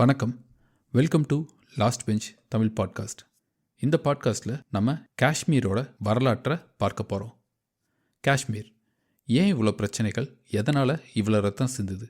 வணக்கம். Welcome to last bench Tamil podcast இந்த பாட்காஸ்ட்டில் நம்ம காஷ்மீரோட வரலாற்றை பார்க்க போகிறோம் காஷ்மீர் ஏன் இவ்வளோ பிரச்சனைகள்? எதனால் இவ்வளோ ரத்தம் சிந்துது?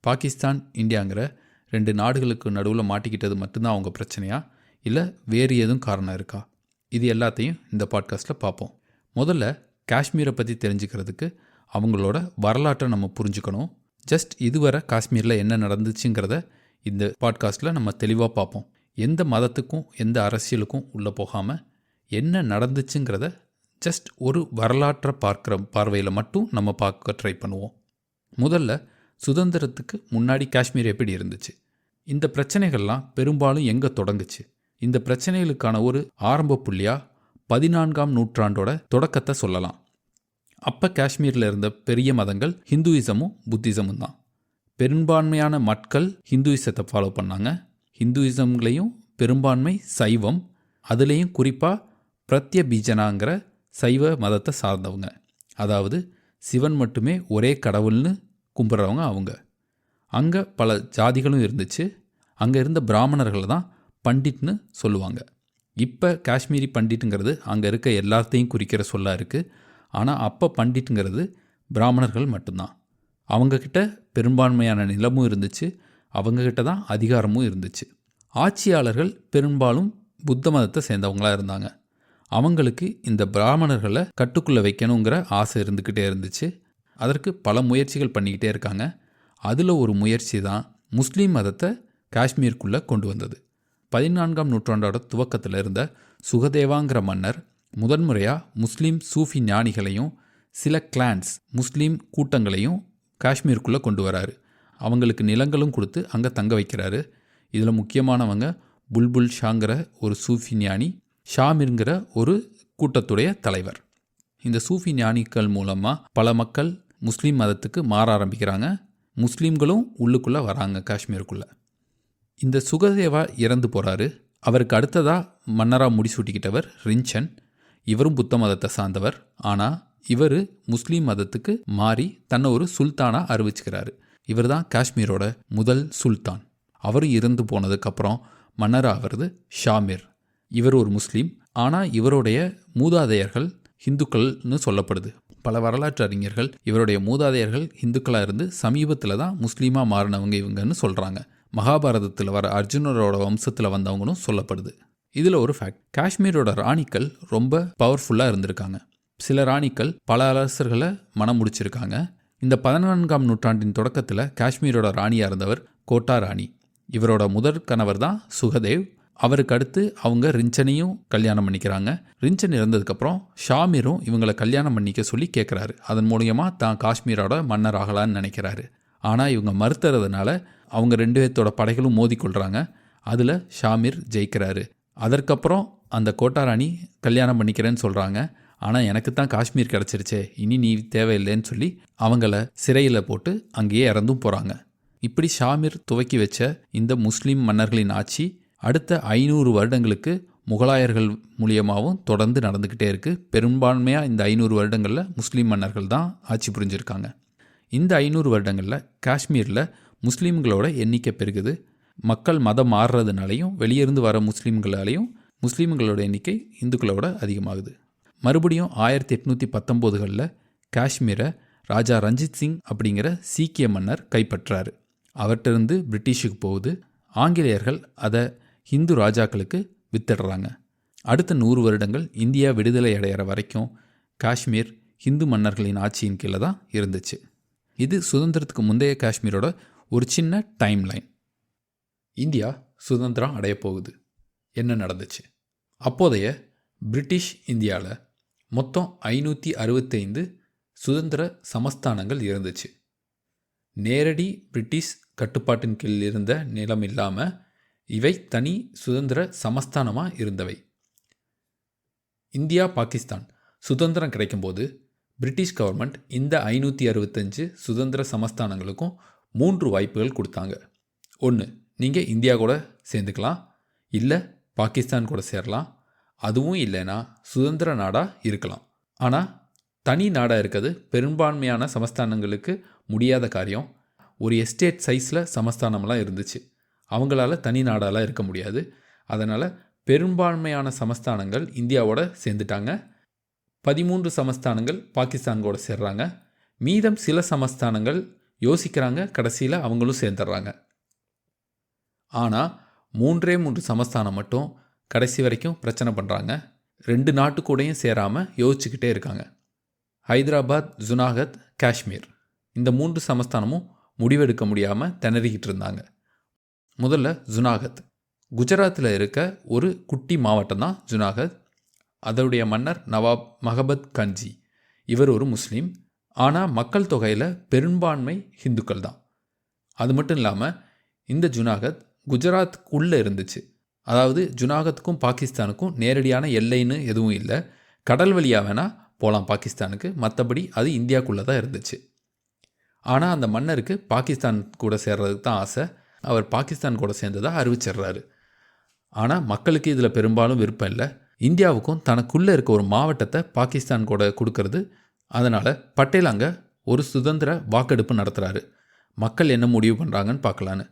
பாகிஸ்தான் இந்தியாங்கிற ரெண்டு நாடுகளுக்கு நடுவில் மாட்டிக்கிட்டது மட்டும்தான் அவங்க பிரச்சனையா? இல்லை வேறு எதுவும் காரணம் இருக்கா? இது எல்லாத்தையும் இந்த பாட்காஸ்ட்டில் பார்ப்போம். முதல்ல காஷ்மீரை பற்றி தெரிஞ்சுக்கிறதுக்கு அவங்களோட வரலாற்றை நம்ம புரிஞ்சுக்கணும். ஜஸ்ட் இதுவரை காஷ்மீரில் என்ன நடந்துச்சுங்கிறத இந்த பாட்காஸ்ட்டில் நம்ம தெளிவாக பார்ப்போம். எந்த மதத்துக்கும் எந்த அரசியலுக்கும் உள்ளே போகாமல் என்ன நடந்துச்சுங்கிறத ஜஸ்ட் ஒரு வரலாற்றை பார்க்குற பார்வையில் மட்டும் நம்ம பார்க்க ட்ரை பண்ணுவோம். முதல்ல சுதந்திரத்துக்கு முன்னாடி காஷ்மீர் எப்படி இருந்துச்சு? இந்த பிரச்சனைகள்லாம் பெரும்பாலும் எங்கே தொடங்குச்சு? இந்த பிரச்சனைகளுக்கான ஒரு ஆரம்ப புள்ளியாக பதினான்காம் நூற்றாண்டோட தொடக்கத்தை சொல்லலாம். அப்போ காஷ்மீரில் இருந்த பெரிய மதங்கள் ஹிந்துயிசமும் புத்திசமும் தான். பெரும்பான்மையான மக்கள் ஹிந்துயிசத்தை ஃபாலோ பண்ணாங்க. ஹிந்துயிசம்லையும் பெரும்பான்மை சைவம் அதுலேயும் குறிப்பாக பிரத்யபீஜனாங்கிற சைவ மதத்தை சார்ந்தவங்க. அதாவது சிவன் மட்டுமே ஒரே கடவுள்னு கும்பிட்றவங்க அவங்க. அங்கே பல ஜாதிகளும் இருந்துச்சு. அங்கே இருந்த பிராமணர்களை தான் பண்டிட்னு சொல்லுவாங்க. இப்போ காஷ்மீரி பண்டிட்டுங்கிறது அங்கே இருக்க எல்லாத்தையும் குறிக்கிற சொல்லாக இருக்குது ஆனால் அப்போ பண்டிட்டுங்கிறது பிராமணர்கள் மட்டும்தான். அவங்கக்கிட்ட பெரும்பான்மையான நிலமும் இருந்துச்சு. அவங்கக்கிட்ட தான் அதிகாரமும் இருந்துச்சு. ஆட்சியாளர்கள் பெரும்பாலும் புத்த மதத்தை சேர்ந்தவங்களாக இருந்தாங்க. அவங்களுக்கு இந்த பிராமணர்களை கட்டுக்குள்ளே வைக்கணுங்கிற ஆசை இருந்துக்கிட்டே இருந்துச்சு. அதற்கு பல முயற்சிகள் பண்ணிக்கிட்டே இருக்காங்க. அதில் ஒரு முயற்சி தான் முஸ்லீம் மதத்தை காஷ்மீருக்குள்ளே கொண்டு வந்தது. பதினான்காம் நூற்றாண்டோட துவக்கத்தில் இருந்த சுகதேவாங்கிற மன்னர் முதன்முறையாக முஸ்லீம் சூஃபி ஞானிகளையும் சில கிளான்ஸ் முஸ்லீம் கூட்டங்களையும் காஷ்மீருக்குள்ளே கொண்டு வராரு. அவங்களுக்கு நிலங்களும் கொடுத்து அங்கே தங்க வைக்கிறாரு. இதில் முக்கியமானவங்க புல்புல் ஷாங்கிற ஒரு சூஃபி ஞானி ஷாமிருங்கிற ஒரு கூட்டத்துடைய தலைவர். இந்த சூஃபி ஞானிகள் மூலமாக பல மக்கள் முஸ்லீம் மதத்துக்கு மாற ஆரம்பிக்கிறாங்க. முஸ்லீம்களும் உள்ளுக்குள்ளே வராங்க காஷ்மீருக்குள்ளே. இந்த சுகதேவா இறந்து போகிறாரு அவருக்கு அடுத்ததாக மன்னராக முடிசூட்டிக்கிட்டவர் ரிஞ்சன். இவரும் புத்த மதத்தை சார்ந்தவர். ஆனால் இவர் முஸ்லீம் மதத்துக்கு மாறி தன்னை ஒரு சுல்தானாக அறிவிச்சுக்கிறாரு. இவர் தான் காஷ்மீரோட முதல் சுல்தான். அவர் இறந்து போனதுக்கப்புறம் மன்னராக ஆகிறது ஷாமிர். இவர் ஒரு முஸ்லீம். ஆனால் இவருடைய மூதாதையர்கள் ஹிந்துக்கள்னு சொல்லப்படுது. பல வரலாற்று அறிஞர்கள் இவருடைய மூதாதையர்கள் ஹிந்துக்களாக இருந்து சமீபத்தில் தான் முஸ்லீமாக மாறினவங்க இவங்கன்னு சொல்கிறாங்க மகாபாரதத்தில் வர அர்ஜுனரோட வம்சத்தில் வந்தவங்களும் சொல்லப்படுது. இதில் ஒரு ஃபேக்ட் காஷ்மீரோட ராணிக்கள் ரொம்ப பவர்ஃபுல்லாக இருந்திருக்காங்க. சில ராணிக்கள் பல அரசர்களை மனம் முடிச்சிருக்காங்க. இந்த பதினான்காம் நூற்றாண்டின் தொடக்கத்தில் காஷ்மீரோட ராணியாக இருந்தவர் கோட்டா ராணி. இவரோட முதற் கணவர் தான் சுகதேவ். அவருக்கு அடுத்து அவங்க ரிஞ்சனையும் கல்யாணம் பண்ணிக்கிறாங்க. ரிஞ்சன் இறந்ததுக்கப்புறம் ஷாமிரும் இவங்களை கல்யாணம் பண்ணிக்க சொல்லி கேட்குறாரு அதன் மூலயமா தான் காஷ்மீரோட மன்னர் ஆகலான்னு நினைக்கிறாரு. ஆனால் இவங்க மறுத்துறதுனால அவங்க ரெண்டு பேர்த்தோட படைகளும் மோதிக்கொள்கிறாங்க அதில் ஷாமிர் ஜெயிக்கிறாரு. அதற்கப்புறம் அந்த கோட்டாராணி கல்யாணம் பண்ணிக்கிறேன்னு சொல்கிறாங்க ஆனால் எனக்கு தான் காஷ்மீர் கிடச்சிருச்சே இனி நீ தேவையில்லைன்னு சொல்லி அவங்கள சிறையில் போட்டு அங்கேயே இறந்தும் போகிறாங்க இப்படி ஷாமிர் துவக்கி வச்ச இந்த முஸ்லீம் மன்னர்களின் ஆட்சி அடுத்த ஐநூறு வருடங்களுக்கு முகலாயர்கள் மூலியமாகவும் தொடர்ந்து நடந்துக்கிட்டே இருக்குது பெரும்பான்மையாக இந்த ஐநூறு வருடங்களில் முஸ்லீம் மன்னர்கள் தான் ஆட்சி புரிஞ்சிருக்காங்க. இந்த ஐநூறு வருடங்களில் காஷ்மீரில் முஸ்லீம்களோட எண்ணிக்கை பெருகுது. மக்கள் மதம் மாறுறதுனாலையும் வெளியிருந்து வர முஸ்லீம்களாலையும் முஸ்லீம்களோட எண்ணிக்கை இந்துக்களோட அதிகமாகுது. மறுபடியும் ஆயிரத்தி எட்நூற்றி பத்தொம்போதுகளில் காஷ்மீரை ராஜா ரஞ்சித் சிங் அப்படிங்கிற சீக்கிய மன்னர் கைப்பற்றாரு. அவர்கிட்டருந்து பிரிட்டிஷுக்கு போகுது. ஆங்கிலேயர்கள் அதை ஹிந்து ராஜாக்களுக்கு வித்துடுறாங்க. அடுத்த நூறு வருடங்கள் இந்தியா விடுதலை அடையிற வரைக்கும் காஷ்மீர் ஹிந்து மன்னர்களின் ஆட்சியின் கீழே தான் இருந்துச்சு. இது சுதந்திரத்துக்கு முந்தைய காஷ்மீரோட ஒரு சின்ன டைம் லைன் இந்தியா சுதந்திரம் அடைய போகுது. என்ன நடந்துச்சு? அப்போதைய பிரிட்டிஷ் இந்தியாவில் மொத்தம் ஐநூற்றி அறுபத்தைந்து சுதந்திர சமஸ்தானங்கள் இருந்துச்சு. நேரடி பிரிட்டிஷ் கட்டுப்பாட்டின் கீழ் இருந்த நிலம் இல்லாமல் இவை தனி சுதந்திர சமஸ்தானமாக இருந்தவை. இந்தியா பாகிஸ்தான் சுதந்திரம் கிடைக்கும்போது பிரிட்டிஷ் கவர்மெண்ட் இந்த ஐநூற்றி அறுபத்தஞ்சு சுதந்திர சமஸ்தானங்களுக்கும் மூன்று வாய்ப்புகள் கொடுத்தாங்க. ஒன்று நீங்கள் இந்தியா கூட சேர்ந்துக்கலாம். இல்லை பாகிஸ்தான் கூட சேரலாம். அதுவும் இல்லைன்னா சுதந்திர நாடாக இருக்கலாம். ஆனால் தனி நாடாக இருக்கிறது பெரும்பான்மையான சமஸ்தானங்களுக்கு முடியாத காரியம். ஒரு எஸ்டேட் சைஸில் சமஸ்தானம்லாம் இருந்துச்சு. அவங்களால தனி நாடாலாம் இருக்க முடியாது. அதனால் பெரும்பான்மையான சமஸ்தானங்கள் இந்தியாவோட சேர்ந்துட்டாங்க. பதிமூன்று சமஸ்தானங்கள் பாகிஸ்தான்கோட சேர்றாங்க. மீதம் சில சமஸ்தானங்கள் யோசிக்கிறாங்க கடைசியில் அவங்களும் சேர்ந்துடுறாங்க. ஆனால் மூன்றே மூன்று சமஸ்தானம் மட்டும் கடைசி வரைக்கும் பிரச்சனை பண்ணுறாங்க ரெண்டு நாட்டு சேராமல் யோசிச்சுக்கிட்டே இருக்காங்க. ஹைதராபாத் ஜுனாகத் காஷ்மீர். இந்த மூன்று சமஸ்தானமும் முடிவெடுக்க முடியாமல் திணறிக்கிட்டு இருந்தாங்க. முதல்ல ஜுனாகத். குஜராத்தில் இருக்க ஒரு குட்டி மாவட்டம் தான் ஜுனாகத். அதனுடைய மன்னர் நவாப் மஹபத் கஞ்சி இவர் ஒரு முஸ்லீம். ஆனால் மக்கள் தொகையில் பெரும்பான்மை ஹிந்துக்கள் தான். அது மட்டும் இல்லாமல் இந்த ஜுனாகத் குஜராத் உள்ளே இருந்துச்சு. அதாவது ஜுனாகத்துக்கும் பாகிஸ்தானுக்கும் நேரடியான எல்லைன்னு எதுவும் இல்லை. கடல் வழியாக வேணால் போகலாம் பாகிஸ்தானுக்கு. மற்றபடி அது இந்தியாக்குள்ளே தான் இருந்துச்சு. ஆனால் அந்த மன்னருக்கு பாகிஸ்தான் கூட சேர்றதுக்கு தான் ஆசை. அவர் பாகிஸ்தான் கூட சேர்ந்ததாக அறிவிச்சிடுறாரு. ஆனால் மக்களுக்கு இதில் பெரும்பாலும் விருப்பம் இல்லை. இந்தியாவுக்கும் தனக்குள்ளே இருக்க ஒரு மாவட்டத்தை பாகிஸ்தான் கூட கொடுக்கறது. அதனால் பட்டேல் அங்கே ஒரு சுதந்திர வாக்கெடுப்பு நடத்துகிறாரு மக்கள் என்ன முடிவு பண்ணுறாங்கன்னு பார்க்கலான்னு.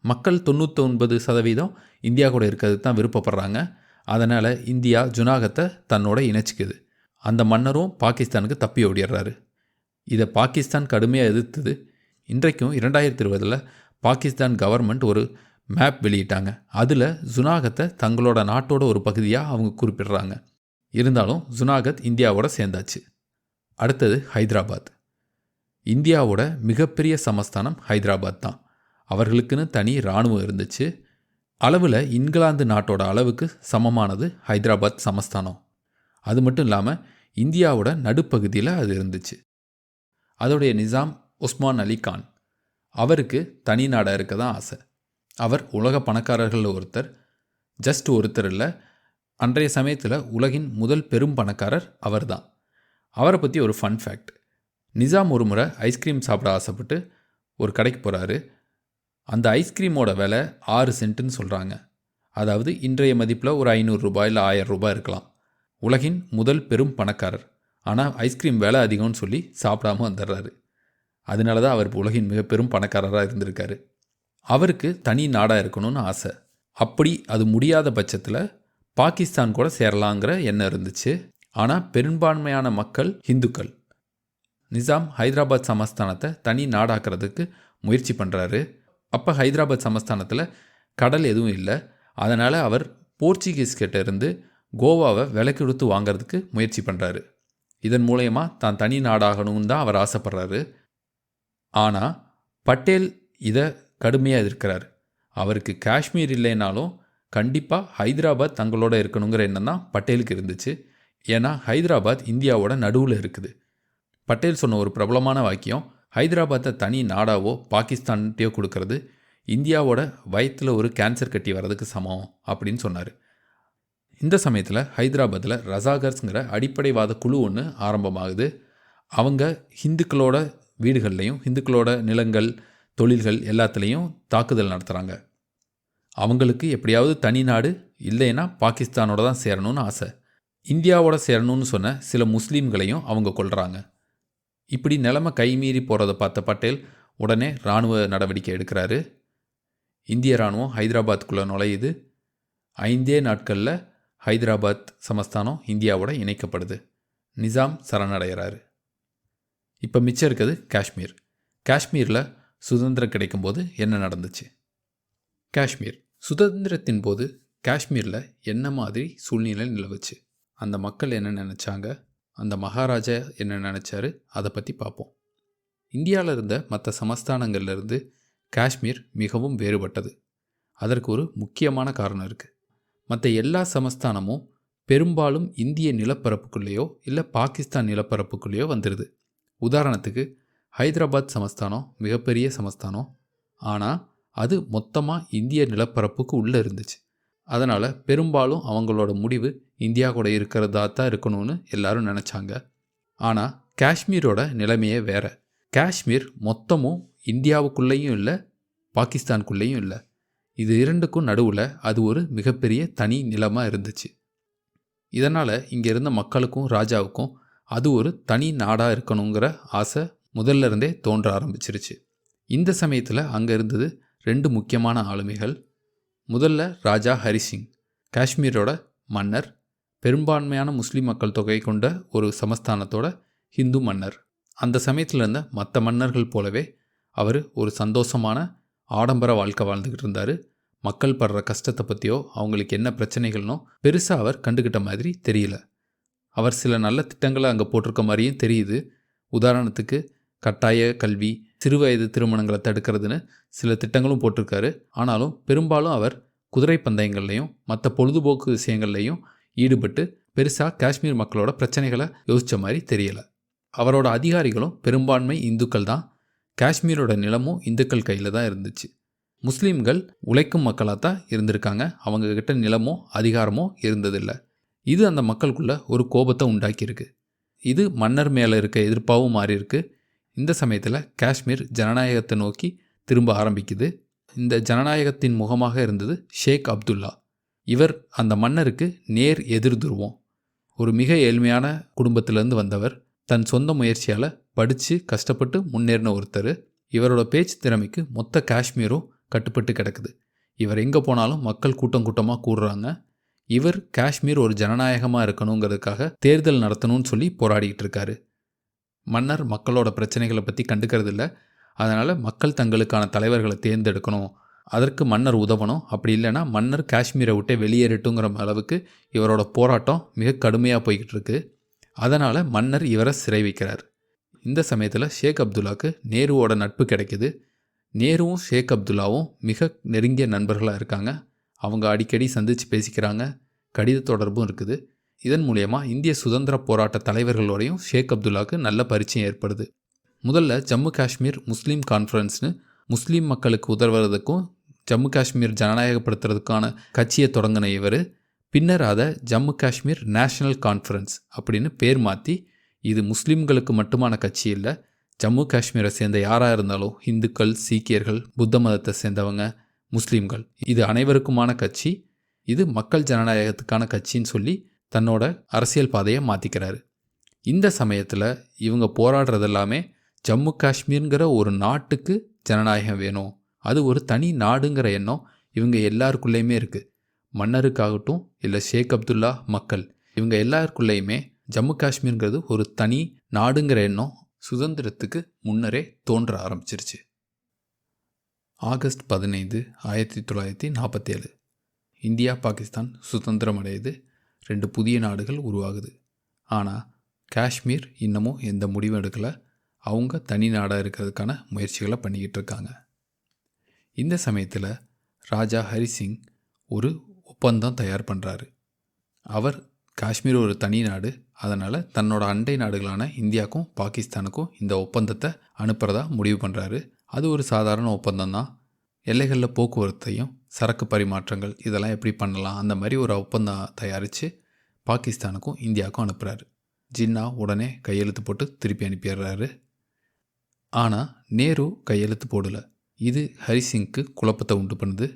மக்கள் தொண்ணூத்தொன்பது சதவீதம் இந்தியா கூட இருக்கிறது தான் விருப்பப்படுறாங்க. அதனால் இந்தியா ஜுனாகத்தை தன்னோட இணைச்சிக்குது. அந்த மன்னரும் பாகிஸ்தானுக்கு தப்பி ஓடிடுறாரு. இதை பாகிஸ்தான் கடுமையாக எதிர்த்தது. இன்றைக்கும் இரண்டாயிரத்தி இருபதில் பாகிஸ்தான் கவர்மெண்ட் ஒரு மேப் வெளியிட்டாங்க. அதில் ஜுனாகத்தை தங்களோட நாட்டோட ஒரு பகுதியாக அவங்க குறிப்பிடுறாங்க. இருந்தாலும் ஜுனாகத் இந்தியாவோட சேர்ந்தாச்சு. அடுத்தது ஹைதராபாத். இந்தியாவோட மிகப்பெரிய சமஸ்தானம் ஹைதராபாத் தான். அவர்களுக்குன்னு தனி இராணுவம் இருந்துச்சு. அளவில் இங்கிலாந்து நாட்டோட அளவுக்கு சமமானது ஹைதராபாத் சமஸ்தானம். அது மட்டும் இல்லாமல் இந்தியாவோட நடுப்பகுதியில் அது இருந்துச்சு. அதோடைய நிசாம் உஸ்மான் அலி கான் அவருக்கு தனி நாடாக இருக்க தான் ஆசை. அவர் உலக பணக்காரர்களில் ஒருத்தர் ஜஸ்ட் ஒருத்தர் இல்லை அன்றைய சமயத்தில் உலகின் முதல் பெரும் பணக்காரர் அவர்தான். அவரை பற்றி ஒரு ஃபன் ஃபேக்ட் நிசாம் ஒரு முறை ஐஸ்கிரீம் சாப்பிட ஆசைப்பட்டு ஒரு கடைக்கு போகிறாரு அந்த ஐஸ்கிரீமோட விலை ஆறு சென்ட்டுன்னு சொல்கிறாங்க அதாவது இன்றைய மதிப்பில் ஒரு ஐநூறுரூபா இல்லை ஆயிரம் ரூபாய் இருக்கலாம். உலகின் முதல் பெரும் பணக்காரர். ஆனால் ஐஸ்கிரீம் விலை அதிகம்னு சொல்லி சாப்பிடாம வந்துடுறாரு. அதனால தான் அவர் உலகின் மிக பெரும் பணக்காரராக இருந்திருக்காரு. அவருக்கு தனி நாடாக இருக்கணும்னு ஆசை. அப்படி அது முடியாத பட்சத்தில் பாகிஸ்தான் கூட சேரலாங்கிற எண்ணம் இருந்துச்சு. ஆனால் பெரும்பான்மையான மக்கள் ஹிந்துக்கள். நிசாம் ஹைதராபாத் சமஸ்தானத்தை தனி நாடாக்கிறதுக்கு முயற்சி பண்ணுறாரு அப்போ ஹைதராபாத் சமஸ்தானத்தில் கடல் எதுவும் இல்லை. அதனால் அவர் போர்ச்சுகீஸ் கிட்ட இருந்து கோவாவை விலைக்கு கொடுத்து வாங்கிறதுக்கு முயற்சி பண்ணுறாரு இதன் மூலயமா தான் தனி நாடாகணும்னு தான் அவர் ஆசைப்படுறாரு. ஆனால் பட்டேல் இதை கடுமையாக எதிர்க்கிறார். அவருக்கு காஷ்மீர் இல்லைனாலும் கண்டிப்பாக ஹைதராபாத் தங்களோட இருக்கணுங்கிற எண்ணம் தான் பட்டேலுக்கு இருந்துச்சு. ஏன்னா ஹைதராபாத் இந்தியாவோட நடுவில் இருக்குது. பட்டேல் சொன்ன ஒரு பிரபலமான வாக்கியம் ஹைதராபாத்தை தனி நாடாவோ பாகிஸ்தான்கிட்டயோ கொடுக்கறது இந்தியாவோட வயத்தில் ஒரு கேன்சர் கட்டி வர்றதுக்கு சமம் அப்படின்னு சொன்னார். இந்த சமயத்தில் ஹைதராபாத்தில் ரசாகர்ஸ்ங்கிற அடிப்படைவாத குழு ஒன்று ஆரம்பமாகுது. அவங்க ஹிந்துக்களோட வீடுகள்லையும் ஹிந்துக்களோட நிலங்கள் தொழில்கள் எல்லாத்துலேயும் தாக்குதல் நடத்துகிறாங்க அவங்களுக்கு எப்படியாவது தனி நாடு இல்லைன்னா பாகிஸ்தானோட தான் சேரணும்னு ஆசை. இந்தியாவோட சேரணும்னு சொன்ன சில முஸ்லீம்களையும் அவங்க கொள்கிறாங்க இப்படி நிலைமை கைமீறி போகிறத பார்த்த பட்டேல் உடனே இராணுவ நடவடிக்கை எடுக்கிறாரு. இந்திய இராணுவம் ஹைதராபாத்துக்குள்ளே நுழையுது. ஐந்தே நாட்களில் ஹைதராபாத் சமஸ்தானம் இந்தியாவோட இணைக்கப்படுது. நிசாம் சரணடைகிறாரு. இப்போ மிச்சம் இருக்குது காஷ்மீர். காஷ்மீரில் சுதந்திரம் கிடைக்கும்போது என்ன நடந்துச்சு? காஷ்மீர். சுதந்திரத்தின் போது காஷ்மீரில் என்ன மாதிரி சூழ்நிலை நிலவுச்சு? அந்த மக்கள் என்ன நினச்சாங்க? அந்த மகாராஜா என்ன நினச்சாரு? அதை பற்றி பார்ப்போம் இந்தியாவில் இருந்த மற்ற சமஸ்தானங்கள்லேருந்து காஷ்மீர் மிகவும் வேறுபட்டது. அதற்கு ஒரு முக்கியமான காரணம் இருக்குது மற்ற எல்லா சமஸ்தானமும் பெரும்பாலும் இந்திய நிலப்பரப்புக்குள்ளேயோ இல்லை பாகிஸ்தான் நிலப்பரப்புக்குள்ளேயோ வந்துடுது உதாரணத்துக்கு ஹைதராபாத் சமஸ்தானம் மிகப்பெரிய சமஸ்தானம். ஆனால் அது மொத்தமாக இந்திய நிலப்பரப்புக்கு உள்ளே இருந்துச்சு. அதனால் பெரும்பாலும் அவங்களோட முடிவு இந்தியா கூட இருக்கிறதா தான் இருக்கணும்னு எல்லாரும் நினச்சாங்க. ஆனால் காஷ்மீரோட நிலைமையே வேற. காஷ்மீர் மொத்தமும் இந்தியாவுக்குள்ளேயும் இல்லை பாகிஸ்தானுக்குள்ளேயும் இல்லை. இது இரண்டுக்கும் நடுவில் அது ஒரு மிகப்பெரிய தனி நிலமாக இருந்துச்சு. இதனால் இங்கே இருந்த மக்களுக்கும் ராஜாவுக்கும் அது ஒரு தனி நாடாக இருக்கணுங்கிற ஆசை முதல்ல இருந்தே தோன்ற ஆரம்பிச்சிருச்சு. இந்த சமயத்தில் அங்கே இருந்தது ரெண்டு முக்கியமான ஆளுமைகள் முதல்ல ராஜா ஹரிசிங் காஷ்மீரோட மன்னர் பெரும்பான்மையான முஸ்லீம் மக்கள் தொகை கொண்ட ஒரு சமஸ்தானத்தோட ஹிந்து மன்னர். அந்த சமயத்தில் இருந்த மற்ற மன்னர்கள் போலவே அவர் ஒரு சந்தோஷமான ஆடம்பர வாழ்க்கை வாழ்ந்துக்கிட்டு இருந்தார். மக்கள் படுற கஷ்டத்தை பற்றியோ அவங்களுக்கு என்ன பிரச்சனைகள்னோ பெருசாக அவர் கண்டுக்கிட்ட மாதிரி தெரியல. அவர் சில நல்ல திட்டங்களை அங்கே போட்டிருக்க மாதிரியும் தெரியுது. உதாரணத்துக்கு கட்டாய கல்வி சிறுவயது திருமணங்களை தடுக்கிறதுன்னு சில திட்டங்களும் போட்டிருக்காரு. ஆனாலும் பெரும்பாலும் அவர் குதிரை பந்தயங்கள்லையும் மற்ற பொழுதுபோக்கு விஷயங்கள்லையும் ஈடுபட்டு பெருசாக காஷ்மீர் மக்களோட பிரச்சனைகளை யோசித்த மாதிரி தெரியலை. அவரோட அதிகாரிகளும் பெரும்பான்மை இந்துக்கள் தான். காஷ்மீரோட நிலமும் இந்துக்கள் கையில் தான் இருந்துச்சு. முஸ்லீம்கள் உழைக்கும் மக்களாக தான் இருந்திருக்காங்க. அவங்கக்கிட்ட நிலமோ அதிகாரமோ இருந்ததில்லை. இது அந்த மக்களுக்குள்ள ஒரு கோபத்தை உண்டாக்கியிருக்கு. இது மன்னர் மேலே இருக்க எதிர்ப்பாகவும் மாறியிருக்கு. இந்த சமயத்தில் காஷ்மீர் ஜனநாயகத்தை நோக்கி திரும்ப ஆரம்பிக்குது. இந்த ஜனநாயகத்தின் முகமாக இருந்தது ஷேக் அப்துல்லா. இவர் அந்த மன்னருக்கு நேர் எதிர் துருவம். ஒரு மிக ஏழ்மையான குடும்பத்திலேருந்து வந்தவர். தன் சொந்த முயற்சியால் படித்து கஷ்டப்பட்டு முன்னேறின ஒருத்தர். இவரோட பேச்சு திறமைக்கு மொத்த காஷ்மீரும் கட்டுப்பட்டு கிடக்குது. இவர் எங்கே போனாலும் மக்கள் கூட்டம் கூட்டமாக கூடுறாங்க. இவர் காஷ்மீர் ஒரு ஜனநாயகமாக இருக்கணுங்கிறதுக்காக தேர்தல் நடத்தணும்னு சொல்லி போராடிக்கிட்டு இருக்காரு. மன்னர் மக்களோட பிரச்சனைகளை பற்றி கண்டுக்கிறது இல்லை அதனால் மக்கள் தங்களுக்கான தலைவர்களை தேர்ந்தெடுக்கணும். அதற்கு மன்னர் உதவணும். அப்படி இல்லைன்னா மன்னர் காஷ்மீரை விட்டே வெளியேறட்டுங்கிற அளவுக்கு இவரோட போராட்டம் மிக கடுமையாக போய்கிட்டு இருக்கு அதனால் மன்னர் இவரை சிறை வைக்கிறார். இந்த சமயத்தில் ஷேக் அப்துல்லாவுக்கு நேருவோட நட்பு கிடைக்குது. நேருவும் ஷேக் அப்துல்லாவும் மிக நெருங்கிய நண்பர்களாக இருக்காங்க. அவங்க அடிக்கடி சந்தித்து பேசிக்கிறாங்க. கடித தொடர்பும் இருக்குது. இதன் மூலயமா இந்திய சுதந்திர போராட்ட தலைவர்களோடையும் ஷேக் அப்துல்லாவுக்கு நல்ல பரிச்சயம் ஏற்படுது. முதல்ல ஜம்மு காஷ்மீர் முஸ்லீம் கான்ஃபரன்ஸ்னு முஸ்லீம் மக்களுக்கு உதவுறதுக்கும் ஜம்மு காஷ்மீர் ஜனநாயகப்படுத்துறதுக்கான கட்சியை தொடங்கின இவர். பின்னர் அதை ஜம்மு காஷ்மீர் நேஷனல் கான்ஃபரன்ஸ் அப்படின்னு பேர் மாற்றி இது முஸ்லீம்களுக்கு மட்டுமான கட்சி இல்லை. ஜம்மு காஷ்மீரை சேர்ந்த யாராக இருந்தாலும் இந்துக்கள் சீக்கியர்கள் புத்த மதத்தை சேர்ந்தவங்க முஸ்லீம்கள் இது அனைவருக்குமான கட்சி. இது மக்கள் ஜனநாயகத்துக்கான கட்சின்னு சொல்லி தன்னோட அரசியல் பாதையை மாற்றிக்கிறாரு இந்த சமயத்தில் இவங்க போராடுறது எல்லாமே ஜம்மு காஷ்மீருங்கிற ஒரு நாட்டுக்கு ஜனநாயகம் வேணும். அது ஒரு தனி நாடுங்கிற எண்ணம் இவங்க எல்லாருக்குள்ளேயுமே இருக்குது மன்னருக்காகட்டும் இல்லை ஷேக் அப்துல்லா மக்கள் இவங்க எல்லாருக்குள்ளேயுமே ஜம்மு காஷ்மீருங்கிறது ஒரு தனி நாடுங்கிற எண்ணம் சுதந்திரத்துக்கு முன்னரே தோன்ற ஆரம்பிச்சிருச்சு. ஆகஸ்ட் பதினைந்து ஆயிரத்தி தொள்ளாயிரத்தி நாற்பத்தேழு இந்தியா பாகிஸ்தான் சுதந்திரம் அடையுது ரெண்டு புதிய நாடுகள் உருவாகுது. ஆனால் காஷ்மீர் இன்னமும் எந்த முடிவும் எடுக்கலை. அவங்க தனி நாடாக இருக்கிறதுக்கான முயற்சிகளை பண்ணிக்கிட்டு இருக்காங்க. இந்த சமயத்தில் ராஜா ஹரிசிங் ஒரு ஒப்பந்தம் தயார் பண்ணுறாரு அவர் காஷ்மீர் ஒரு தனி நாடு அதனால் தன்னோட அண்டை நாடுகளான இந்தியாவுக்கும் பாகிஸ்தானுக்கும் இந்த ஒப்பந்தத்தை அனுப்புகிறதா முடிவு பண்ணுறாரு அது ஒரு சாதாரண ஒப்பந்தம் தான் எல்லைகளில் போக்குவரத்தையும் சரக்கு பரிமாற்றங்கள் இதெல்லாம் எப்படி பண்ணலாம்? அந்த மாதிரி ஒரு ஒப்பந்தம் தயாரித்து பாகிஸ்தானுக்கும் இந்தியாவுக்கும் அனுப்புகிறாரு ஜின்னா உடனே கையெழுத்து போட்டு திருப்பி அனுப்பிடுறாரு. ஆனால் நேரு கையெழுத்து போடலை. இது ஹரிசிங்க்கு குழப்பத்தை உண்டு பண்ணுது.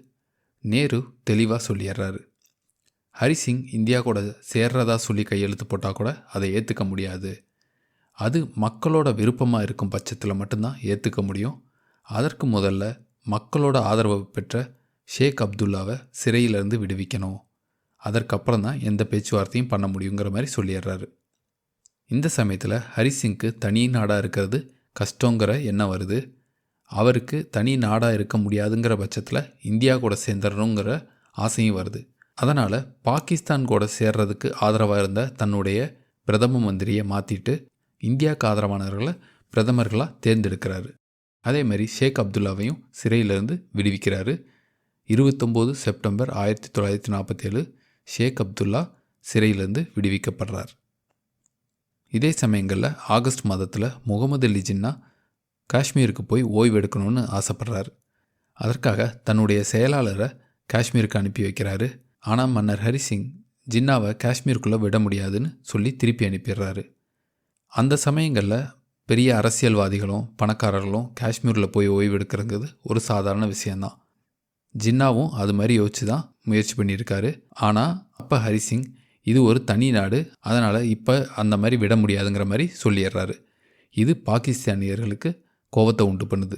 நேரு தெளிவாக சொல்லிடுறாரு. ஹரிசிங் இந்தியா கூட சேர்றதா சொல்லி கையெழுத்து போட்டால் கூட அதை ஏற்றுக்க முடியாது. அது மக்களோட விருப்பமாக இருக்கும் பட்சத்தில் மட்டும்தான் ஏற்றுக்க முடியும். அதற்கு முதல்ல மக்களோட ஆதரவை பெற்ற ஷேக் அப்துல்லாவை சிறையிலேருந்து விடுவிக்கணும். அதற்கப்புறம் தான் எந்த பேச்சுவார்த்தையும் பண்ண முடியுங்கிற மாதிரி சொல்லிடுறாரு. இந்த சமயத்தில் ஹரிசிங்க்கு தனி நாடாக இருக்கிறது கஷ்டங்கிற எண்ணம் வருது. அவருக்கு தனி நாடாக இருக்க முடியாதுங்கிற பட்சத்தில் இந்தியா கூட சேர்ந்துடணுங்கிற ஆசையும் வருது. அதனால் பாகிஸ்தான் கூட சேர்றதுக்கு ஆதரவாக இருந்த தன்னுடைய பிரதம மந்திரியை மாற்றிட்டு இந்தியாவுக்கு ஆதரவானவர்களை பிரதமர்களாக தேர்ந்தெடுக்கிறாரு. அதே மாதிரி ஷேக் அப்துல்லாவையும் சிறையிலிருந்து விடுவிக்கிறாரு. இருபத்தொம்போது செப்டம்பர் ஆயிரத்தி தொள்ளாயிரத்தி நாற்பத்தேழு ஷேக் அப்துல்லா சிறையிலிருந்து விடுவிக்கப்படுறார். இதே சமயங்களில் ஆகஸ்ட் மாதத்தில் முகமது அலி ஜின்னா காஷ்மீருக்கு போய் ஓய்வு எடுக்கணும்னு ஆசைப்படுறாரு. அதற்காக தன்னுடைய செயலாளரை காஷ்மீருக்கு அனுப்பி வைக்கிறாரு. ஆனால் மன்னர் ஹரிசிங் ஜின்னாவை காஷ்மீருக்குள்ளே விட முடியாதுன்னு சொல்லி திருப்பி அனுப்பிடுறாரு. அந்த சமயங்களில் பெரிய அரசியல்வாதிகளும் பணக்காரர்களும் காஷ்மீரில் போய் ஓய்வு எடுக்கிறங்கிறது ஒரு சாதாரண விஷயந்தான். ஜின்னாவும் அது மாதிரி யோசிச்சு தான் முயற்சி பண்ணியிருக்காரு. ஆனால் அப்போ ஹரிசிங் இது ஒரு தனி நாடு அதனால் இப்போ அந்த மாதிரி விட முடியாதுங்கிற மாதிரி சொல்லிடுறாரு இது பாகிஸ்தானியர்களுக்கு கோபத்தை உண்டு பண்ணுது.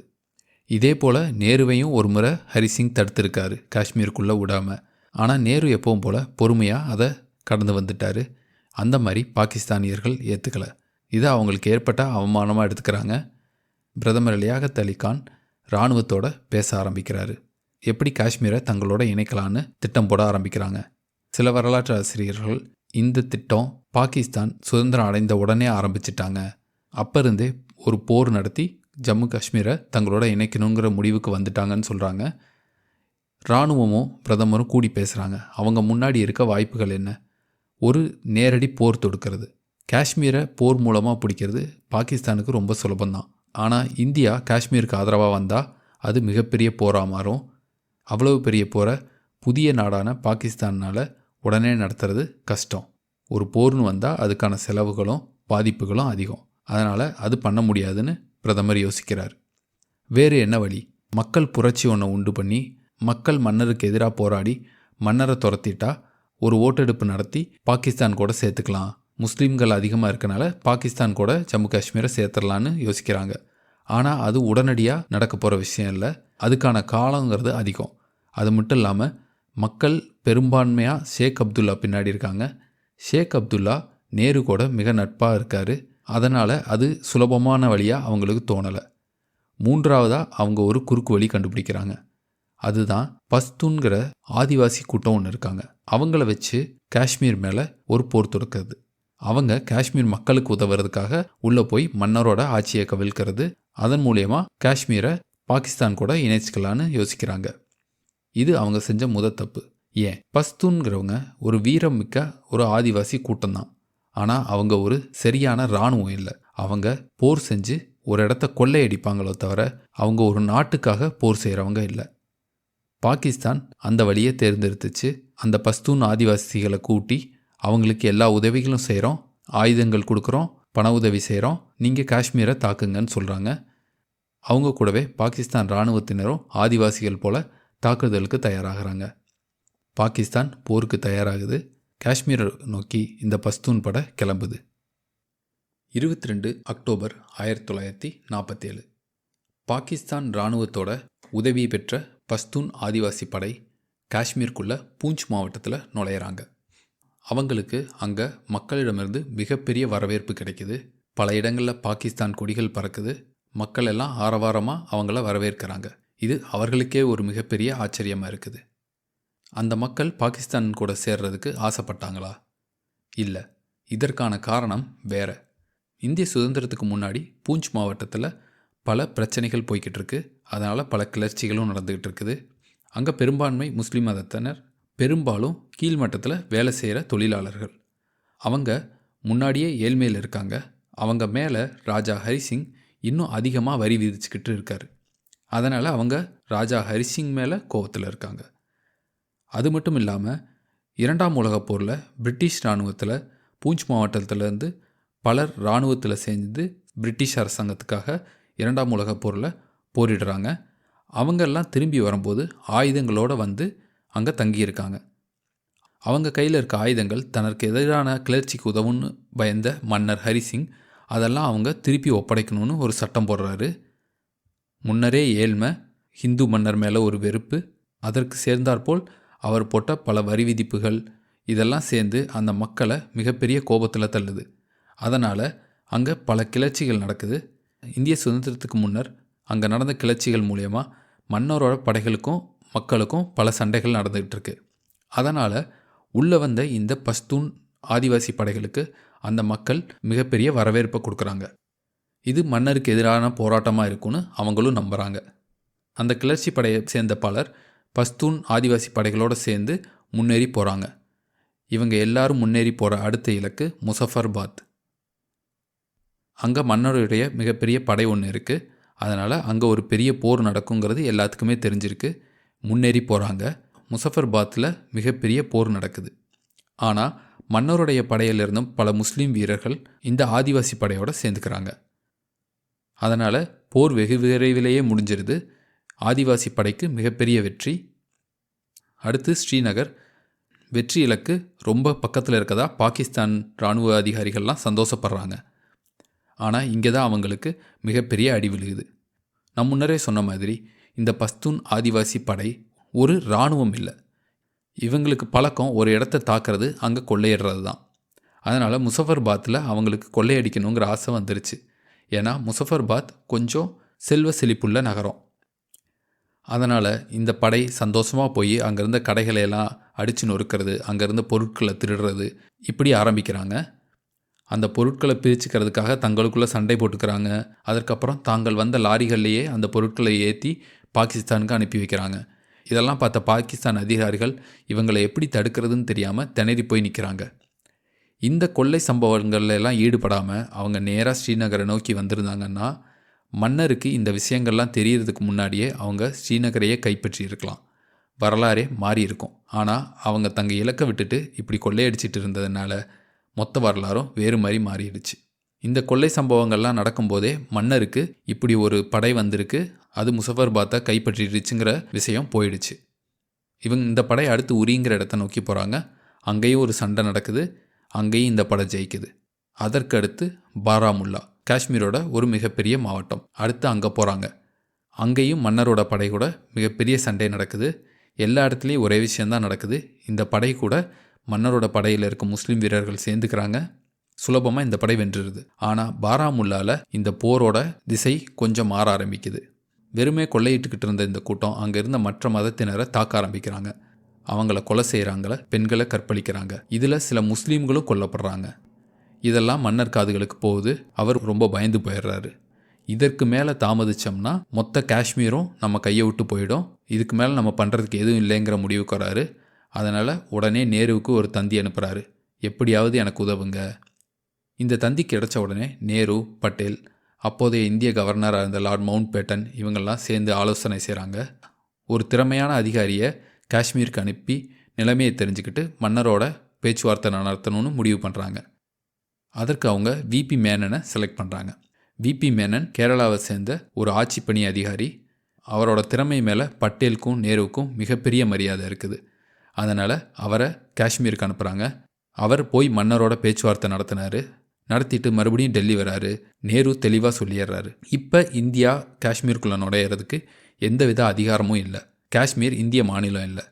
இதே போல் நேருவையும் ஒரு முறை ஹரிசிங் தடுத்திருக்காரு காஷ்மீருக்குள்ளே விடாமல் ஆனால் நேரு எப்பவும் போல் பொறுமையாக அதை கடந்து வந்துட்டார். அந்த மாதிரி பாகிஸ்தானியர்கள் ஏற்றுக்கலை இதை அவங்களுக்கு ஏற்பட்ட அவமானமாக எடுத்துக்கிறாங்க. பிரதமர் லியாகத் அலி கான் இராணுவத்தோட பேச ஆரம்பிக்கிறாரு. எப்படி காஷ்மீரை தங்களோட இணைக்கலான்னு திட்டம் போட ஆரம்பிக்கிறாங்க. சில வரலாற்று ஆசிரியர்கள் இந்த திட்டம் பாகிஸ்தான் சுதந்திரம் அடைந்த உடனே ஆரம்பிச்சிட்டாங்க. அப்போ இருந்தே ஒரு போர் நடத்தி ஜம்மு காஷ்மீரை தங்களோட இணைக்கணுங்கிற முடிவுக்கு வந்துட்டாங்கன்னு சொல்கிறாங்க இராணுவமும் பிரதமரும் கூடி பேசுகிறாங்க அவங்க முன்னாடி இருக்க வாய்ப்புகள் என்ன? ஒரு நேரடி போர் தொடுக்கிறது. காஷ்மீரை போர் மூலமாக பிடிக்கிறது பாகிஸ்தானுக்கு ரொம்ப சுலபம்தான். ஆனால் இந்தியா காஷ்மீருக்கு ஆதரவாக வந்தால் அது மிகப்பெரிய போராக மாறும். அவ்வளவு பெரிய போரை புதிய நாடான பாகிஸ்தானால் உடனே நடத்துறது கஷ்டம். ஒரு போர்னு வந்தால் அதுக்கான செலவுகளும் பாதிப்புகளும் அதிகம். அதனால் அது பண்ண முடியாதுன்னு பிரதமர் யோசிக்கிறார். வேறு என்ன வழி? மக்கள் புரட்சி ஒன்றை உண்டு பண்ணி மக்கள் மன்னருக்கு எதிராக போராடி மன்னரை துரத்திட்டா ஒரு ஓட்டெடுப்பு நடத்தி பாகிஸ்தான் கூட சேர்த்துக்கலாம். முஸ்லீம்கள் அதிகமாக இருக்கனால பாகிஸ்தான் கூட ஜம்மு காஷ்மீரை சேர்த்துடலான்னு யோசிக்கிறாங்க. ஆனால் அது உடனடியாக நடக்க போகிற விஷயம் இல்லை. அதுக்கான காலங்கிறது அதிகம். அது மட்டும் இல்லாமல் மக்கள் பெரும்பான்மையாக ஷேக் அப்துல்லா பின்னாடி இருக்காங்க. ஷேக் அப்துல்லா நேரு கூட மிக நட்பாக இருக்கார். அதனால் அது சுலபமான வழியாக அவங்களுக்கு தோணலை. மூன்றாவதாக அவங்க ஒரு குறுக்கு வழி கண்டுபிடிக்கிறாங்க. அதுதான் பஸ்துன்கிற ஆதிவாசி கூட்டம் ஒன்று இருக்காங்க. அவங்கள வச்சு காஷ்மீர் மேலே ஒரு போர் தொடுக்கிறது. அவங்க காஷ்மீர் மக்களுக்கு உதவுறதுக்காக உள்ளே போய் மன்னரோட ஆட்சியை கவிழ்க்கிறது. அதன் மூலயமா காஷ்மீரை பாகிஸ்தான் கூட இணைச்சிக்கலான்னு யோசிக்கிறாங்க. இது அவங்க செஞ்ச முத தப்பு. ஏன்? பஸ்தூன்கிறவங்க ஒரு வீரம் மிக்க ஒரு ஆதிவாசி கூட்டம்தான். ஆனால் அவங்க ஒரு சரியான இராணுவம் இல்லை. அவங்க போர் செஞ்சு ஒரு இடத்த கொள்ளையடிப்பாங்களோ தவிர அவங்க ஒரு நாட்டுக்காக போர் செய்கிறவங்க இல்லை. பாகிஸ்தான் அந்த வழியை தேர்ந்தெடுத்துச்சு. அந்த பஸ்தூன் ஆதிவாசிகளை கூட்டி அவங்களுக்கு எல்லா உதவிகளும் செய்கிறோம் ஆயுதங்கள் கொடுக்குறோம் பண உதவி செய்கிறோம் நீங்கள் காஷ்மீரை தாக்குங்கன்னு சொல்கிறாங்க அவங்க கூடவே பாகிஸ்தான் இராணுவத்தினரும் ஆதிவாசிகள் போல தாக்குதலுக்கு தயாராகிறாங்க. பாகிஸ்தான் போருக்கு தயாராகுது. காஷ்மீரை நோக்கி இந்த பஸ்தூன் பட கிளம்புது. இருபத்தி ரெண்டு அக்டோபர் ஆயிரத்தி தொள்ளாயிரத்தி நாற்பத்தேழு. பாகிஸ்தான் இராணுவத்தோட உதவி பெற்ற பஸ்தூன் ஆதிவாசி படை காஷ்மீருக்குள்ள பூஞ்ச் மாவட்டத்தில் நுழையிறாங்க. அவங்களுக்கு அங்கே மக்களிடமிருந்து மிகப்பெரிய வரவேற்பு கிடைக்குது. பல இடங்களில் பாகிஸ்தான் கொடிகள் பறக்குது. மக்கள் எல்லாம் ஆரவாரமாக அவங்கள வரவேற்கிறாங்க. இது அவர்களுக்கே ஒரு மிகப்பெரிய ஆச்சரியமாக இருக்குது. அந்த மக்கள் பாகிஸ்தான் கூட சேர்றதுக்கு ஆசைப்பட்டாங்களா? இல்லை. இதற்கான காரணம் வேற. இந்திய சுதந்திரத்துக்கு முன்னாடி பூஞ்ச் மாவட்டத்தில் பல பிரச்சனைகள் போய்கிட்டு இருக்கு. அதனால் பல கிளர்ச்சிகளும் நடந்துக்கிட்டு இருக்குது. அங்கே பெரும்பான்மை முஸ்லீம் மதத்தினர் பெரும்பாலும் கீழ்மட்டத்தில் வேலை செய்கிற தொழிலாளர்கள். அவங்க முன்னாடியே ஏழ்மையில் இருக்காங்க. அவங்க மேலே ராஜா ஹரிசிங் இன்னும் அதிகமாக வரி விதிச்சுக்கிட்டு இருக்காரு. அதனால் அவங்க ராஜா ஹரிசிங் மேலே கோவத்தில் இருக்காங்க. அது மட்டும் இல்லாமல் இரண்டாம் உலகப் போரில் பிரிட்டிஷ் இராணுவத்தில் பூஞ்ச் மாவட்டத்திலேருந்து பலர் இராணுவத்தில் சேர்ந்து பிரிட்டிஷ் அரசாங்கத்துக்காக இரண்டாம் உலகப் போரில் போரிடுறாங்க. அவங்கெல்லாம் திரும்பி வரும்போது ஆயுதங்களோடு வந்து அங்கே தங்கியிருக்காங்க. அவங்க கையில் இருக்க ஆயுதங்கள் தனக்கு எதிரான கிளர்ச்சிக்கு உதவும்னு பயந்த மன்னர் ஹரிசிங் அதெல்லாம் அவங்க திருப்பி ஒப்படைக்கணும்னு ஒரு சட்டம் போடுறாரு. முன்னரே ஏழ்மை ஹிந்து மன்னர் மேலே ஒரு வெறுப்பு அதற்கு சேர்ந்தாற்போல் அவர் போட்ட பல வரி விதிப்புகள் இதெல்லாம் சேர்ந்து அந்த மக்களை மிகப்பெரிய கோபத்தில் தள்ளுது. அதனால் அங்கே பல கிளர்ச்சிகள் நடக்குது. இந்திய சுதந்திரத்துக்கு முன்னர் அங்கே நடந்த கிளர்ச்சிகள் மூலயமா மன்னரோட படைகளுக்கும் மக்களுக்கும் பல சண்டைகள் நடந்துகிட்டு இருக்கு அதனால் உள்ளே வந்த இந்த பஸ்தூன் ஆதிவாசி படைகளுக்கு அந்த மக்கள் மிகப்பெரிய வரவேற்பை கொடுக்குறாங்க. இது மன்னருக்கு எதிரான போராட்டமாக இருக்கும்னு அவங்களும் நம்புகிறாங்க அந்த கிளர்ச்சி படையை சேர்ந்த பலர் பஸ்தூன் ஆதிவாசி படைகளோடு சேர்ந்து முன்னேறி போகிறாங்க இவங்க எல்லாரும் முன்னேறி போகிற அடுத்த இலக்கு முசஃபர்பாத். அங்கே மன்னருடைய மிகப்பெரிய படை ஒன்று இருக்குது அதனால் அங்கே ஒரு பெரிய போர் நடக்குங்கிறது எல்லாத்துக்குமே தெரிஞ்சிருக்கு. முன்னேறி போகிறாங்க முசஃபர்பாத்தில் மிகப்பெரிய போர் நடக்குது. ஆனால் மன்னருடைய படையிலிருந்தும் பல முஸ்லீம் வீரர்கள் இந்த ஆதிவாசி படையோடு சேர்ந்துக்கிறாங்க. அதனால் போர் வெகு விரைவிலேயே முடிஞ்சிருது. ஆதிவாசி படைக்கு மிகப்பெரிய வெற்றி. அடுத்து ஸ்ரீநகர். வெற்றி இலக்கு ரொம்ப பக்கத்தில் இருக்கதா பாகிஸ்தான் இராணுவ அதிகாரிகள்லாம் சந்தோஷப்படுறாங்க. ஆனால் இங்கே தான் அவங்களுக்கு மிகப்பெரிய அடி விழுகுது. நான் முன்னரே சொன்ன மாதிரி இந்த பஸ்தூன் ஆதிவாசி படை ஒரு இராணுவம் இல்லை. இவங்களுக்கு பழக்கம் ஒரு இடத்த தாக்குறது அங்கே கொள்ளையிடுறது தான். அதனால் முசஃபர்பாத்தில் அவங்களுக்கு கொள்ளையடிக்கணுங்கிற ஆசை வந்துருச்சு. ஏன்னா முசஃபர்பாத் கொஞ்சம் செல்வ செழிப்புள்ள நகரம். அதனால் இந்த படை சந்தோஷமாக போய் அங்கேருந்த கடைகளை எல்லாம் அடித்து நொறுக்கிறது அங்கேருந்த பொருட்களை திருடுறது இப்படி ஆரம்பிக்கிறாங்க. அந்த பொருட்களை பிரிச்சுக்கிறதுக்காக தங்களுக்குள்ளே சண்டை போட்டுக்கிறாங்க. அதற்கப்புறம் தாங்கள் வந்த லாரிகள்லேயே அந்த பொருட்களை ஏற்றி பாகிஸ்தானுக்கு அனுப்பி வைக்கிறாங்க. இதெல்லாம் பார்த்த பாகிஸ்தான் அதிகாரிகள் இவங்களை எப்படி தடுக்கிறதுன்னு தெரியாமல் திணறி போய் நிற்கிறாங்க இந்த கொள்ளை சம்பவங்கள்ல எல்லாம் ஈடுபடாமல் அவங்க நேராக ஸ்ரீநகரை நோக்கி வந்திருந்தாங்கன்னா மன்னருக்கு இந்த விஷயங்கள்லாம் தெரியறதுக்கு முன்னாடியே அவங்க ஸ்ரீநகரையே கைப்பற்றியிருக்கலாம். வரலாறே மாறி இருக்கும் ஆனால் அவங்க தங்க இலக்கை விட்டுட்டு இப்படி கொள்ளையடிச்சிட்டு இருந்ததுனால மொத்த வரலாறும் வேறு மாதிரி மாறிடுச்சு. இந்த கொள்ளை சம்பவங்கள்லாம் நடக்கும்போதே மன்னருக்கு இப்படி ஒரு படை வந்திருக்கு. அது முசஃபர்பாத்தை கைப்பற்றிடுச்சுங்கிற விஷயம் போயிடுச்சு. இவங்க இந்த படை அடுத்து உரிங்கிற இடத்த நோக்கி போகிறாங்க அங்கேயும் ஒரு சண்டை நடக்குது. அங்கேயும் இந்த படை ஜெயிக்குது. அதற்கு அடுத்து பாராமுல்லா காஷ்மீரோட ஒரு மிகப்பெரிய மாவட்டம். அடுத்து அங்கே போகிறாங்க அங்கேயும் மன்னரோட படை கூட மிகப்பெரிய சண்டை நடக்குது. எல்லா இடத்துலையும் ஒரே விஷயந்தான் நடக்குது. இந்த படை கூட மன்னரோட படையில் இருக்க முஸ்லீம் வீரர்கள் சேர்ந்துக்கிறாங்க. சுலபமாக இந்த படை வென்றுருது. ஆனால் பாராமுல்லாவில் இந்த போரோட திசை கொஞ்சம் மாற ஆரம்பிக்குது. வெறுமே கொள்ளையிட்டுக்கிட்டு இருந்த இந்த கூட்டம் அங்கே இருந்த மற்ற மதத்தினரை தாக்க ஆரம்பிக்கிறாங்க. அவங்கள கொலை செய்கிறாங்கள பெண்களை கற்பழிக்கிறாங்க. இதில் சில முஸ்லீம்களும் கொல்லப்படுறாங்க. இதெல்லாம் மன்னர் காதுகளுக்கு போகுது. அவர் ரொம்ப பயந்து போயிடுறாரு. இதற்கு மேலே தாமதிச்சோம்னா மொத்த காஷ்மீரும் நம்ம கையை விட்டு போயிடும். இதுக்கு மேலே நம்ம பண்ணுறதுக்கு எதுவும் இல்லைங்கிற முடிவுக்கு வராரு. அதனால் உடனே நேருவுக்கு ஒரு தந்தி அனுப்புகிறாரு எப்படியாவது எனக்கு உதவுங்க. இந்த தந்தி கிடைச்ச உடனே நேரு பட்டேல் அப்போதைய இந்திய கவர்னராக இருந்த லார்ட் மவுண்ட் பேட்டன் இவங்கெல்லாம் சேர்ந்து ஆலோசனை செய்கிறாங்க ஒரு திறமையான அதிகாரியை காஷ்மீருக்கு அனுப்பி நிலைமையை தெரிஞ்சுக்கிட்டு மன்னரோட பேச்சுவார்த்தை நடத்தணும்னு முடிவு பண்ணுறாங்க அதற்கு அவங்க விபி மேனனை செலக்ட் பண்ணுறாங்க விபி மேனன் கேரளாவை சேர்ந்த ஒரு ஆட்சி பணி அதிகாரி. அவரோட திறமை மேலே பட்டேலுக்கும் நேருவுக்கும் மிகப்பெரிய மரியாதை இருக்குது. அதனால் அவரை காஷ்மீருக்கு அனுப்புகிறாங்க அவர் போய் மன்னரோட பேச்சுவார்த்தை நடத்தினார். நடத்திட்டு மறுபடியும் டெல்லி வராரு. நேரு தெளிவாக சொல்லிடுறாரு இப்போ இந்தியா காஷ்மீருக்குள்ளே நுழையிறதுக்கு எந்தவித அதிகாரமும் இல்லை. காஷ்மீர் இந்திய மாநிலம் இல்லை.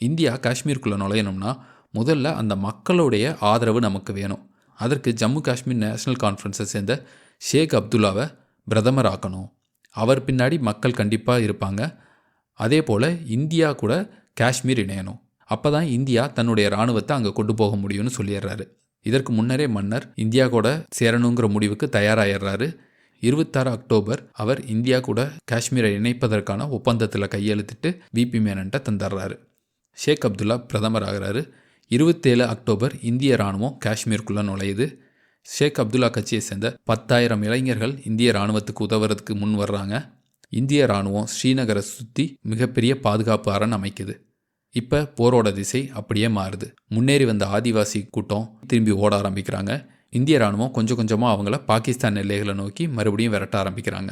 இந்தியா காஷ்மீருக்குள்ளே நுழையணும்னா முதல்ல அந்த மக்களுடைய ஆதரவு நமக்கு வேணும். அதற்கு ஜம்மு காஷ்மீர் நேஷனல் கான்ஃபரன்ஸை சேர்ந்த ஷேக் அப்துல்லாவை பிரதமர் ஆக்கணும். அவர் பின்னாடி மக்கள் கண்டிப்பாக இருப்பாங்க. அதே போல் இந்தியா கூட காஷ்மீர் இணையணும். அப்போ தான் இந்தியா தன்னுடைய இராணுவத்தை அங்கே கொண்டு போக முடியும்னு சொல்லிடுறாரு இதற்கு முன்னரே மன்னர் இந்தியா கூட சேரணுங்கிற முடிவுக்கு தயாராகிடுறாரு இருபத்தாறு அக்டோபர் அவர் இந்தியா கூட காஷ்மீரை இணைப்பதற்கான ஒப்பந்தத்தில் கையெழுத்திட்டு விபி மேனன்ட்ட தந்துடுறாரு ஷேக் அப்துல்லா பிரதமர் ஆகிறாரு. இருபத்தேழு அக்டோபர் இந்திய இராணுவம் காஷ்மீருக்குள்ளே நுழையுது. ஷேக் அப்துல்லா கட்சியை சேர்ந்த பத்தாயிரம் இளைஞர்கள் இந்திய இராணுவத்துக்கு உதவுறதுக்கு முன் வர்றாங்க. இந்திய இராணுவம் ஸ்ரீநகரை சுற்றி மிகப்பெரிய பாதுகாப்பு அரண் அமைக்குது. இப்போ போரோட திசை அப்படியே மாறுது. முன்னேறி வந்த ஆதிவாசி கூட்டம் திரும்பி ஓட ஆரம்பிக்கிறாங்க. இந்திய ராணுவம் கொஞ்சம் கொஞ்சமாக அவங்கள பாகிஸ்தான் எல்லைகளை நோக்கி மறுபடியும் விரட்ட ஆரம்பிக்கிறாங்க.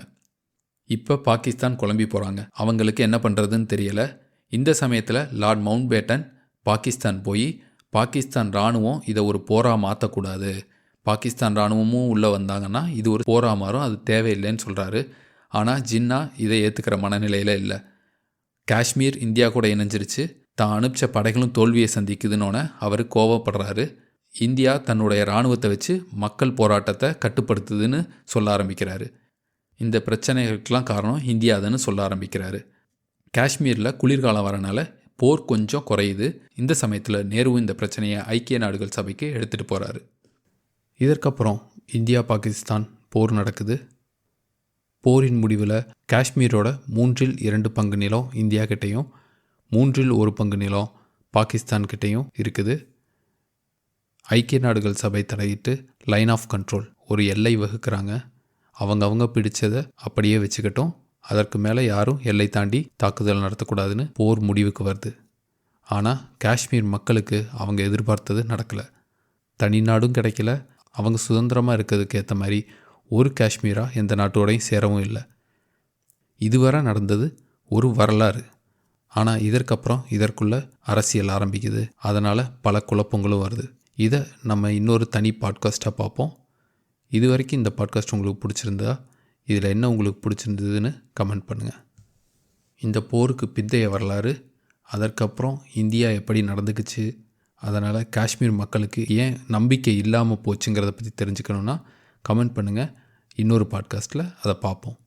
இப்போ பாகிஸ்தான் குழம்பி போகிறாங்க அவங்களுக்கு என்ன பண்ணுறதுன்னு தெரியலை. இந்த சமயத்தில் லார்ட் மவுண்ட் பேட்டன் பாகிஸ்தான் போய் பாகிஸ்தான் இராணுவம் இதை ஒரு போராக மாற்றக்கூடாது பாகிஸ்தான் இராணுவமும் உள்ளே வந்தாங்கன்னா இது ஒரு போராக மாறும் அது தேவையில்லைன்னு சொல்கிறாரு ஆனால் ஜின்னா இதை ஏற்றுக்கிற மனநிலையில் இல்லை. காஷ்மீர் இந்தியா கூட இணைஞ்சிருச்சு. தான் அனுப்பிச்ச படைகளும் தோல்வியை சந்திக்குதுன்னொன்னே அவர் கோவப்படுறாரு. இந்தியா தன்னுடைய இராணுவத்தை வச்சு மக்கள் போராட்டத்தை கட்டுப்படுத்துதுன்னு சொல்ல ஆரம்பிக்கிறாரு. இந்த பிரச்சனைகளுக்கெல்லாம் காரணம் இந்தியாதுன்னு சொல்ல ஆரம்பிக்கிறாரு. காஷ்மீரில் குளிர்காலம் வரனால போர் கொஞ்சம் குறையுது. இந்த சமயத்தில் நேருவும் இந்த பிரச்சனையை ஐக்கிய நாடுகள் சபைக்கு எடுத்துகிட்டு போகிறாரு இதற்கப்புறம் இந்தியா பாகிஸ்தான் போர் நடக்குது. போரின் முடிவில் காஷ்மீரோட மூன்றில் இரண்டு பங்கு நிலம் இந்தியா கிட்டேயும் மூன்றில் ஒரு பங்கு நிலம் பாகிஸ்தான் கிட்டேயும் இருக்குது. ஐக்கிய நாடுகள் சபை தலையிட்டு லைன் ஆஃப் கண்ட்ரோல் ஒரு எல்லை வகுக்கிறாங்க. அவங்க அவங்க பிடிச்சதை அப்படியே வச்சுக்கட்டும். அதற்கு மேலே யாரும் எல்லை தாண்டி தாக்குதல் நடத்தக்கூடாதுன்னு போர் முடிவுக்கு வருது. ஆனால் காஷ்மீர் மக்களுக்கு அவங்க எதிர்பார்த்தது நடக்கலை. தனி நாடும் கிடைக்கல. அவங்க சுதந்திரமாக இருக்கிறதுக்கு ஏற்ற மாதிரி ஒரு காஷ்மீராக எந்த நாட்டோடையும் சேரவும் இல்லை. இதுவரை நடந்தது ஒரு வரலாறு. ஆனால் இதற்கப்புறம் இதற்குள்ள அரசியல் ஆரம்பிக்குது. அதனால் பல குழப்பங்களும் வருது. இதை நம்ம இன்னொரு தனி பாட்காஸ்ட்டாக பார்ப்போம். இது வரைக்கும் இந்த பாட்காஸ்ட் உங்களுக்கு பிடிச்சிருந்தா இதில் என்ன உங்களுக்கு பிடிச்சிருந்ததுன்னு கமெண்ட் பண்ணுங்கள் இந்த போருக்கு பிந்தைய வரலாறு அதற்கப்புறம் இந்தியா எப்படி நடந்துக்குச்சு அதனால் காஷ்மீர் மக்களுக்கு ஏன் நம்பிக்கை இல்லாமல் போச்சுங்கிறத பற்றி தெரிஞ்சுக்கணுன்னா கமெண்ட் பண்ணுங்கள் இன்னொரு பாட்காஸ்ட்டில் அதை பார்ப்போம்.